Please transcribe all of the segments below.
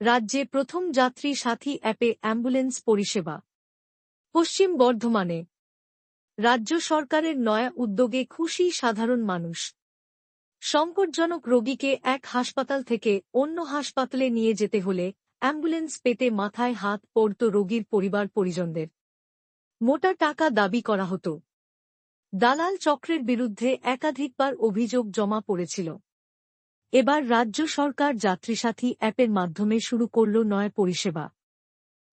রাজ্যে প্রথম যাত্রী সাথী অ্যাপে অ্যাম্বুলেন্স পরিষেবা। পশ্চিম বর্ধমানে। রাজ্য সরকারের নয়া উদ্যোগে খুশি সাধারণ মানুষ। সংকটজনক রোগীকে এক হাসপাতাল থেকে অন্য হাসপাতালে নিয়ে যেতে হলে অ্যাম্বুলেন্স পেতে মাথায় হাত পড়ত রোগীর পরিবার পরিজনদের। মোটা টাকা দাবি করা হতো। দালাল চক্রের বিরুদ্ধে একাধিকবার অভিযোগ জমা পড়েছিল। এবার রাজ্য সরকার যাত্রীসাথী অ্যাপের মাধ্যমে শুরু করল নয় পরিষেবা।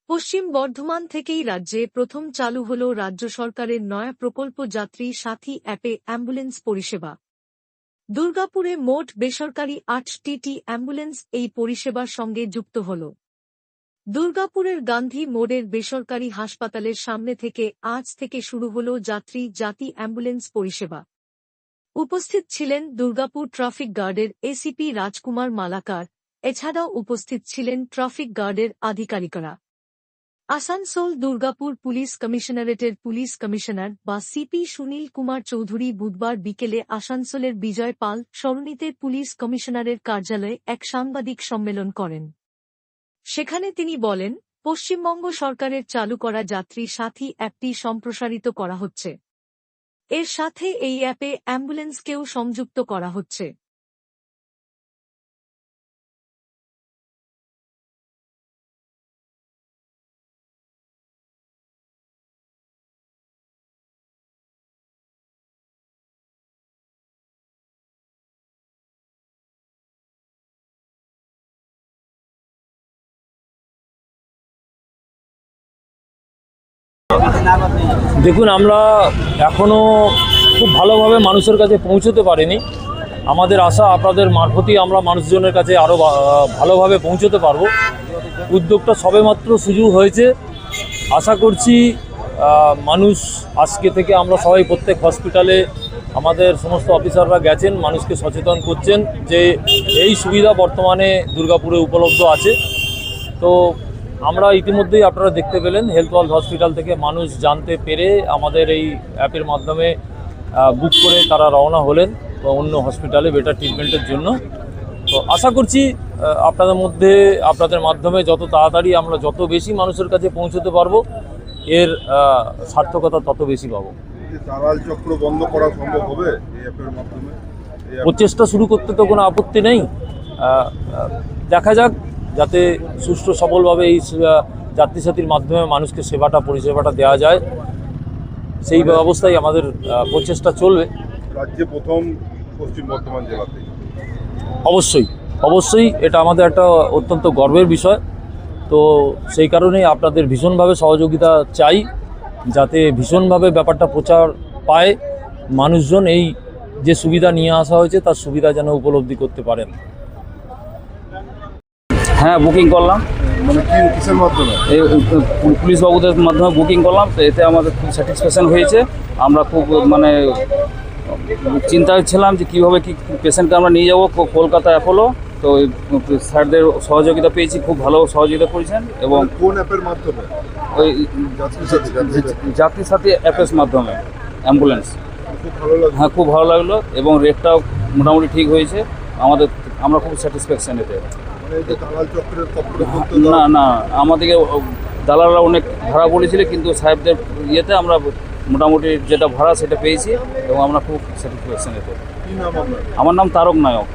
পশ্চিম বর্ধমান থেকেই রাজ্যে প্রথম চালু হল রাজ্য সরকারের নয়া প্রকল্প যাত্রী সাথী অ্যাপে অ্যাম্বুলেন্স পরিষেবা। দুর্গাপুরে মোট বেসরকারি আটটি টি অ্যাম্বুলেন্স এই পরিষেবার সঙ্গে যুক্ত হল। দুর্গাপুরের গান্ধী মোড়ের বেসরকারি হাসপাতালের সামনে থেকে আজ থেকে শুরু হল যাত্রী জাতি অ্যাম্বুলেন্স পরিষেবা। উপস্থিত ছিলেন দুর্গাপুর ট্রাফিক গার্ডের এসিপি রাজকুমার মালাকার, এছাড়াও উপস্থিত ছিলেন ট্রাফিক গার্ডের আধিকারিকরা। আসানসোল দুর্গাপুর পুলিশ কমিশনারেটের পুলিশ কমিশনার বা সিপি সুনীল কুমার চৌধুরী বুধবার বিকেলে আসানসোলের বিজয় পাল সরণিতে পুলিশ কমিশনারের কার্যালয়ে এক সাংবাদিক সম্মেলন করেন। সেখানে তিনি বলেন, পশ্চিমবঙ্গ সরকারের চালু করা যাত্রী সাথী অ্যাপটি সম্প্রসারিত করা হচ্ছে। এর সাথে এই অ্যাপে অ্যাম্বুলেন্সকেও সংযুক্ত করা হচ্ছে। দেখুন, আমরা এখনও খুব ভালোভাবে মানুষের কাছে পৌঁছতে পারিনি। আমাদের আশা, আপনাদের মারফতই আমরা মানুষজনের কাছে আরও ভালোভাবে পৌঁছতে পারব। উদ্যোগটা সবেমাত্র শুরু হয়েছে। আশা করছি মানুষ আজকে থেকে আমরা সবাই প্রত্যেক হসপিটালে আমাদের সমস্ত অফিসাররা গেছেন, মানুষকে সচেতন করছেন যে এই সুবিধা বর্তমানে দুর্গাপুরে উপলব্ধ আছে। তো আমরা ইতিমধ্যেই আপনারা দেখতে পেলেন হেলথ ওয়ার্ল্ড হসপিটাল থেকে মানুষ জানতে পেরে আমাদের এই অ্যাপের মাধ্যমে বুক করে তারা রওনা হলেন তো অন্য হসপিটালে বেটার ট্রিটমেন্টের জন্য। তো আশা করছি আপনাদের মধ্যে আপনাদের মাধ্যমে যত তাড়াতাড়ি আমরা যত বেশি মানুষের কাছে পৌঁছতে পারব এর সার্থকতা তত বেশি পাবো। দালাল চক্র বন্ধ করা সম্ভব হবে এই অ্যাপের মাধ্যমে? প্রচেষ্টা শুরু করতে তো কোনো আপত্তি নেই। দেখা যাক যাতে সুষ্ঠু সবলভাবে এই যাত্রী সাথীর মাধ্যমে মানুষকে সেবাটা পরিষেবাটা দেওয়া যায়। সেই ব্যবস্থায় আমাদের প্রচেষ্টা চলবে। রাজ্যে প্রথম পশ্চিম বর্ধমান জেলাতে। অবশ্যই অবশ্যই এটা আমাদের একটা অত্যন্ত গর্বের বিষয়। তো সেই কারণেই আপনাদের ভীষণভাবে সহযোগিতা চাই যাতে ভীষণভাবে ব্যাপারটা প্রচার পায়। মানুষজন এই যে সুবিধা নিয়ে আসা হয়েছে তার সুবিধা যেন উপলব্ধি করতে পারেন। হ্যাঁ বুকিং করলাম। মানে কিসের মাধ্যমে? এই পুলিশ বাবুদের মাধ্যমে বুকিং করলাম। তো এতে আমাদের খুব স্যাটিসফ্যাকশন হয়েছে। আমরা খুব মানে চিন্তায় ছিলাম যে কীভাবে কি পেশেন্টকে আমরা নিয়ে যাব। কলকাতা অ্যাপোলো। তো স্যারদের সহযোগিতা পেয়েছি। খুব ভালো সহযোগিতা করেছেন এবং কোন অ্যাপের মাধ্যমে? ওই যাত্রী সাথী অ্যাপের মাধ্যমে। অ্যাম্বুলেন্স। হ্যাঁ খুব ভালো লাগল এবং রেটটাও মোটামুটি ঠিক হয়েছে। আমাদের আমরা খুব স্যাটিসফ্যাকশান এতে। না না আমাদেরকে দালালরা অনেক ভাড়া বলেছিল কিন্তু সাহেবদের ইয়েতে আমরা মোটামুটি যেটা ভাড়া সেটা পেয়েছি এবং আমরা খুব স্যাটিসফ্যাকশন এতে আমার নাম তারক নায়ক।